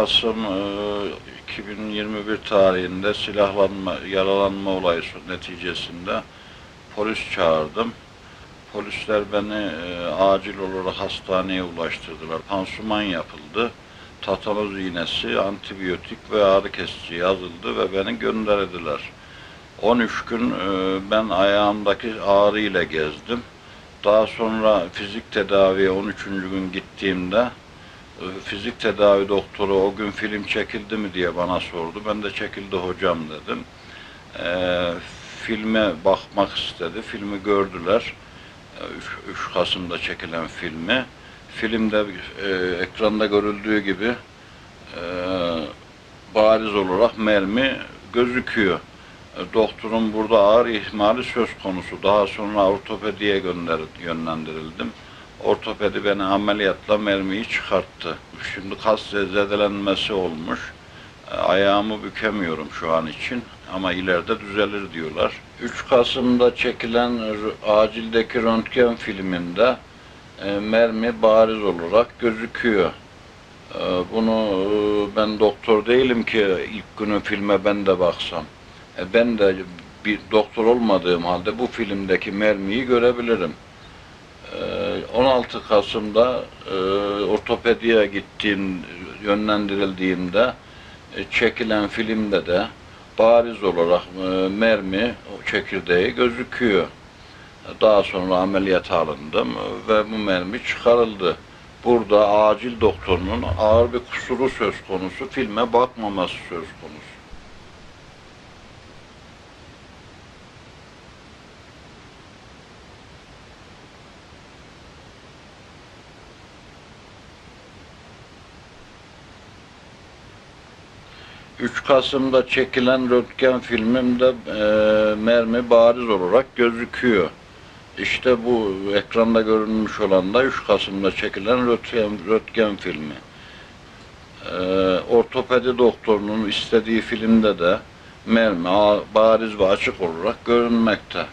Kasım e, 2021 tarihinde silahlanma, yaralanma olayı neticesinde polis çağırdım. Polisler beni e, acil olarak hastaneye ulaştırdılar. Pansuman yapıldı. Tatanoz iğnesi, antibiyotik ve ağrı kesici yazıldı ve beni gönderdiler. 13 gün e, ben ayağımdaki ağrı ile gezdim. Daha sonra fizik tedaviye 13. gün gittiğimde e, fizik tedavi doktoru o gün film çekildi mi diye bana sordu. Ben de çekildi hocam dedim. E, filme bakmak istedi. Filmi gördüler. E, 3, 3 Kasım'da çekilen filmi. Filmde e, ekranda görüldüğü gibi e, bariz olarak mermi gözüküyor. E, Doktorun burada ağır ihmali söz konusu. Daha sonra ortopediye gönder, yönlendirildim. Ortopedi beni ameliyatla mermiyi çıkarttı. Şimdi kas zedelenmesi olmuş. E, Ayağımı bükemiyorum şu an için ama ileride düzelir diyorlar. 3 Kasım'da çekilen acildeki röntgen filminde e, mermi bariz olarak gözüküyor. E, Bunu ben doktor değilim ki ilk günü filme ben de baksam. Ben de bir doktor olmadığım halde bu filmdeki mermiyi görebilirim. E, 16 Kasım'da e, ortopediye gittiğim, yönlendirildiğimde e, çekilen filmde de bariz olarak e, mermi çekirdeği gözüküyor. Daha sonra ameliyat alındım ve bu mermi çıkarıldı. Burada acil doktorunun ağır bir kusuru söz konusu, filme bakmaması söz konusu. ...3 Kasım'da çekilen röntgen filmimde e, mermi bariz olarak gözüküyor. İşte bu ekranda görünmüş olan da 3 Kasım'da çekilen röntgen, röntgen filmi. Ee, ortopedi doktorunun istediği filmde de mermi bariz ve açık olarak görünmekte.